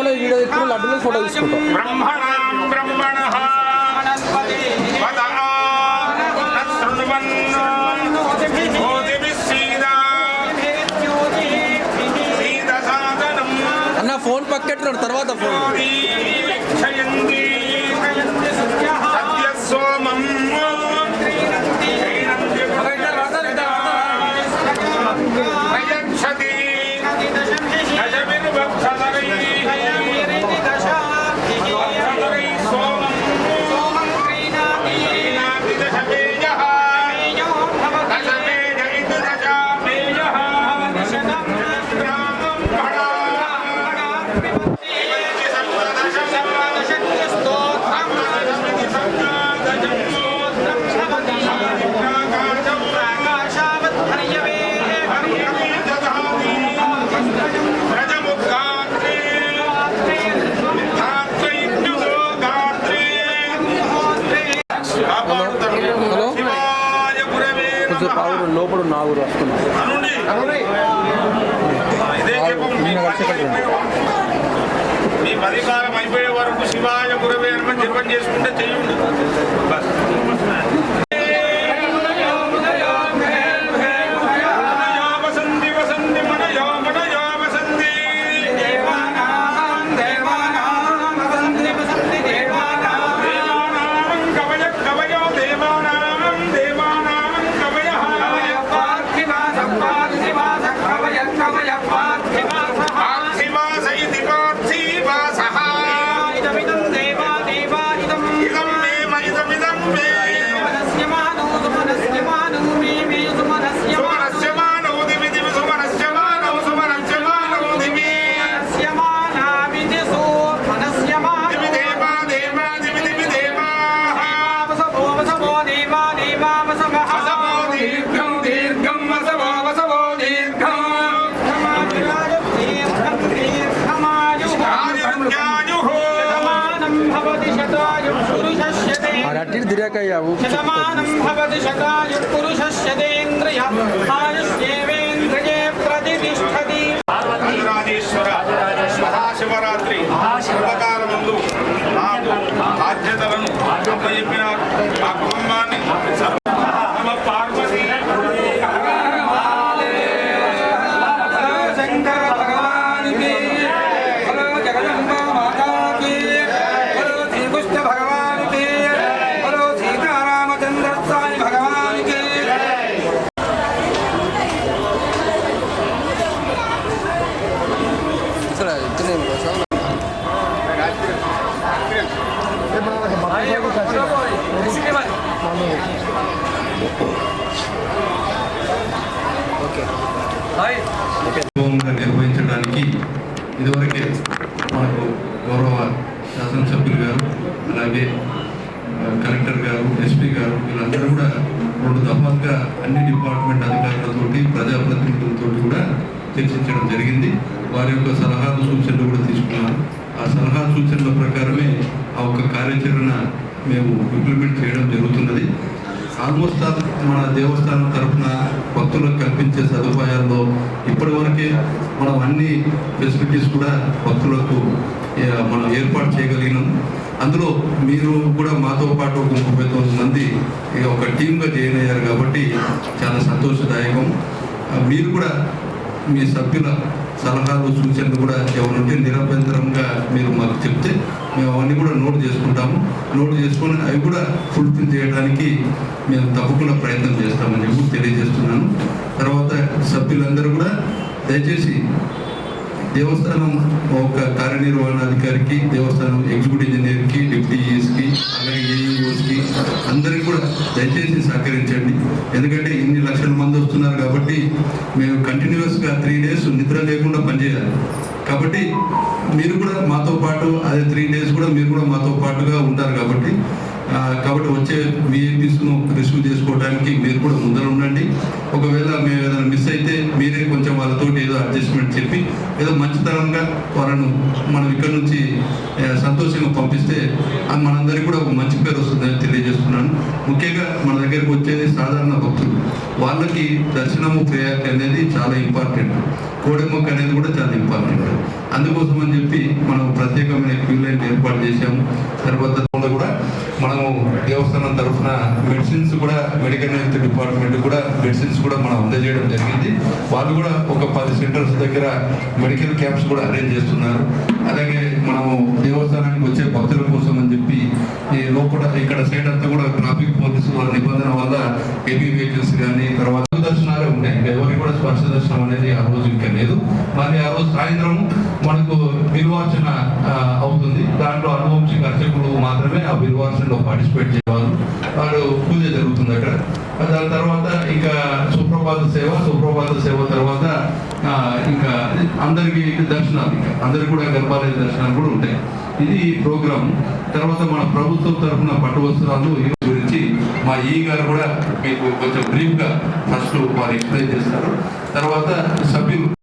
ఫోటోలో వీడియో తీసుకుని లడ్డూలో ఫోటో తీసుకుంటాం. అన్న ఫోన్ పక్కెట్లో తర్వాత ఫోన్ పావురు లోపల నాగురు వస్తున్నారు మీ పరికారం అయిపోయే వరకు శివాయ గురవే అని జపం చేసుకుంటే చెయ్యండి. ఆ నిర్వహించడానికి ఇదివరకే మనకు గౌరవ శాసనసభ్యులు గారు అలాగే కలెక్టర్ గారు ఎస్పీ గారు వీళ్ళందరూ కూడా రెండు దఫాలుగా అన్ని డిపార్ట్మెంట్ అధికారులతోటి ప్రజాప్రతినిధులతో కూడా చర్చించడం జరిగింది. వారి యొక్క సలహాలు సూచనలు కూడా తీసుకున్నారు. ఆ సలహా సూచనల ప్రకారమే ఆ ఒక కార్యాచరణ మేము ఇంప్లిమెంట్ చేయడం జరుగుతున్నది. ఆల్మోస్ట్ మన దేవస్థానం తరఫున భక్తులకు కల్పించే సదుపాయాల్లో ఇప్పటి వరకే మనం అన్ని ఫెసిలిటీస్ కూడా భక్తులకు మనం ఏర్పాటు చేయగలిగినాం. అందులో మీరు కూడా మాతో పాటు ఒక ముప్పై తొమ్మిది మంది ఇక ఒక టీమ్గా జాయిన్ అయ్యారు కాబట్టి చాలా సంతోషదాయకం. మీరు కూడా మీ సభ్యుల సలహాలు సూచనలు కూడా ఎవరుంటే నిరభ్యంతరంగా మీరు మాకు చెప్తే మేము అవన్నీ కూడా నోట్ చేసుకుంటాము. నోట్ చేసుకొని అవి కూడా ఫుల్ఫిల్ చేయడానికి మేము తప్పకుండా ప్రయత్నం చేస్తామని చెప్పి తెలియజేస్తున్నాను. తర్వాత సభ్యులందరూ కూడా దయచేసి దేవస్థానం ఒక కార్యనిర్వహణాధికారికి దేవస్థానం ఎగ్జిక్యూటివ్ ఇంజనీర్కి డిప్యూటీ ఈఎస్కి అలాగే ఏఈఓస్కి అందరికీ కూడా దయచేసి సహకరించండి. ఎందుకంటే ఇన్ని లక్షల మంది వస్తున్నారు కాబట్టి మేము కంటిన్యూస్గా త్రీ డేస్ నిద్ర లేకుండా పనిచేయాలి. కాబట్టి మీరు కూడా మాతో పాటు అదే త్రీ డేస్ కూడా మీరు కూడా మాతో పాటుగా ఉంటారు కాబట్టి కాబట్టి వచ్చే విఐపీస్ను రిసీవ్ చేసుకోవడానికి మీరు కూడా ముందర ఉండండి. ఒకవేళ మేము ఏదైనా మిస్ అయితే మీరే కొంచెం వాళ్ళతో ఏదో అడ్జస్ట్మెంట్ చెప్పి ఏదో మంచితనంగా వాళ్ళను మనం ఇక్కడ నుంచి సంతోషంగా పంపిస్తే అది మనందరికీ కూడా ఒక మంచి పేరు వస్తుందని తెలియజేస్తున్నాను. ముఖ్యంగా మన దగ్గరికి వచ్చేది సాధారణ భక్తులు. వాళ్ళకి దర్శనము ప్రయాక్ అనేది చాలా ఇంపార్టెంట్ కోడెమ్మక్ అనేది కూడా చాలా ఇంపార్టెంట్ అందుకోసం అని చెప్పి మనం ప్రత్యేకమైన క్యూ లైన్ ఏర్పాటు చేశాము. తర్వాత మనము దేవస్థానం తరఫున మెడిసిన్స్ కూడా మెడికల్ హెల్త్ డిపార్ట్మెంట్ కూడా మెడిసిన్స్ కూడా మనం అందజేయడం జరిగింది. వాళ్ళు కూడా ఒక పది సెంటర్స్ దగ్గర మెడికల్ క్యాంప్స్ కూడా అరేంజ్ చేస్తున్నారు. అలాగే మనము దేవస్థానానికి వచ్చే భక్తుల కోసం అని చెప్పి ఈ లోపల ఇక్కడ సైడ్ అంతా కూడా ట్రాఫిక్ పోలీసు వాళ్ళ నిబంధన వల్ల హెవీ వెహికల్స్ కానీ తర్వాత దర్శనాలే ఉన్నాయి. ఎవరికి కూడా స్పర్శ దర్శనం అనేది ఆ రోజు ఇంకా లేదు. మరి ఆ రోజు సాయంత్రం మనకు అవుతుంది. దాంట్లో అనువంశిక అర్చకులు మాత్రమే ఆ బిల్వార్చనలో పార్టిసిపేట్ చేయవాలి. వాడు పూజ జరుగుతుంది అక్కడ. దాని తర్వాత ఇంకా సుప్రభాత సేవ సుప్రభాత సేవ తర్వాత ఇంకా అందరికీ దర్శనాలు ఇంకా. అందరికి కూడా గర్భాలయ దర్శనాలు కూడా ఉంటాయి. ఇది ప్రోగ్రామ్. తర్వాత మన ప్రభుత్వం తరఫున పట్టు వస్త్రాలు ఈ గురించి మా ఈ గారు కూడా మీకు కొంచెం బ్రీఫ్గా ఫస్ట్ వారు ఎక్స్ప్లెయిన్ చేస్తారు. తర్వాత సభ్యులు